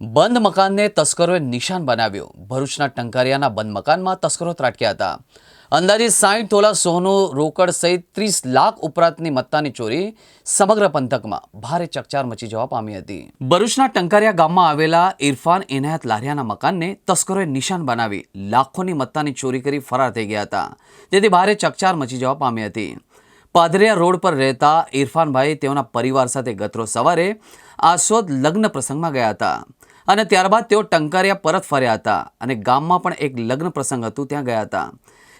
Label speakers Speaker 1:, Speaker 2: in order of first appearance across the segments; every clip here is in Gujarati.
Speaker 1: બંધ મકાનને તસ્કરોએ નિશાન બનાવ્યું. ભરૂચના ટંકારિયાના બંધ મકાનમાં તસ્કરો ત્રાટક્યા હતા. અંદાજે સાઠ તોલા સોનું રોકડ સહિત ત્રીસ લાખ ઉપરાંતની મત્તાની ચોરી સમગ્ર પંથકમાં ભારે ચકચાર મચી જવા પામી હતી. ભરૂચના ટંકારિયા ગામમાં આવેલા ઇરફાન એનાયત લારિયાના મકાનને તસ્કરોએ નિશાન બનાવી લાખોની મત્તાની ચોરી કરી ફરાર થઈ ગયા હતા. તેથી ભારે ચકચાર મચી જવા પામી હતી. પાદરિયા રોડ પર રહેતા ઇરફાનભાઈ તેઓના પરિવાર સાથે ગતરો સવારે આસોદ લગ્ન પ્રસંગમાં ગયા હતા. અને ત્યારબાદ તેઓ ટંકારિયા પરત ફર્યા હતા અને ગામમાં પણ એક લગ્ન પ્રસંગ હતું, ત્યાં ગયા હતા.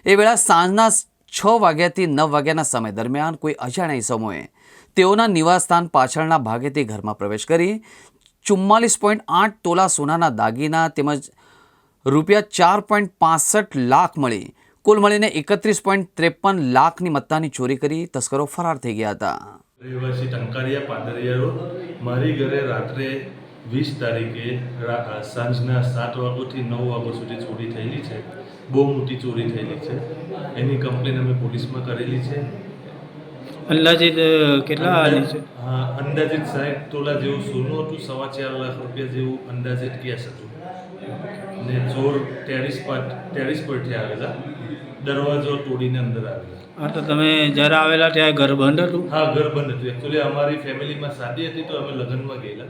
Speaker 1: એ વેળા સાંજના છ વાગ્યાથી નવ વાગ્યાના સમય દરમિયાન કોઈ અજાણ્યા ઇસમોએ તેઓના નિવાસસ્થાન પાછળના ભાગેથી ઘરમાં પ્રવેશ કરી. ચુમ્માલીસ પોઈન્ટ આઠ તોલા સોનાના દાગીના તેમજ રૂપિયા ચાર પોઈન્ટ પાસઠ લાખ મળી. કુલ મળીને એકત્રીસ પોઈન્ટ ત્રેપન લાખની મત્તાની ચોરી કરી, તસ્કરો ફરાર થઈ ગયા હતા.
Speaker 2: રહેવાસી ટંકારિયા, પાદરિયા રોડ. મારી ઘરે રાત્રે વીસ તારીખે સાંજના સાત વાગ્યાથી નવ વાગ્યા સુધી ચોરી થયેલી છે. બહુ મોટી ચોરી થયેલી છે. એની કમ્પ્લેન અમે પોલીસમાં કરેલી છે.
Speaker 3: અંદાજિત કેટલા
Speaker 2: હા અંદાજિત સાહેબ તોલા જેવું સોનું હતું સવા ચાર લાખ રૂપિયા જેવું અંદાજિત કેસ હતું. ને ચોર ટેરિસ પર ટેરિસ પરથી આવેલા. દરવાજો તોડીને અંદર આવેલા.
Speaker 3: હા તો તમે જ્યારે આવેલા ત્યાં ઘર બંધ હતું?
Speaker 2: હા ઘર બંધ હતું. એકચ્યુઅલી અમારી ફેમિલીમાં શાદી હતી તો અમે લગ્નમાં ગયેલા.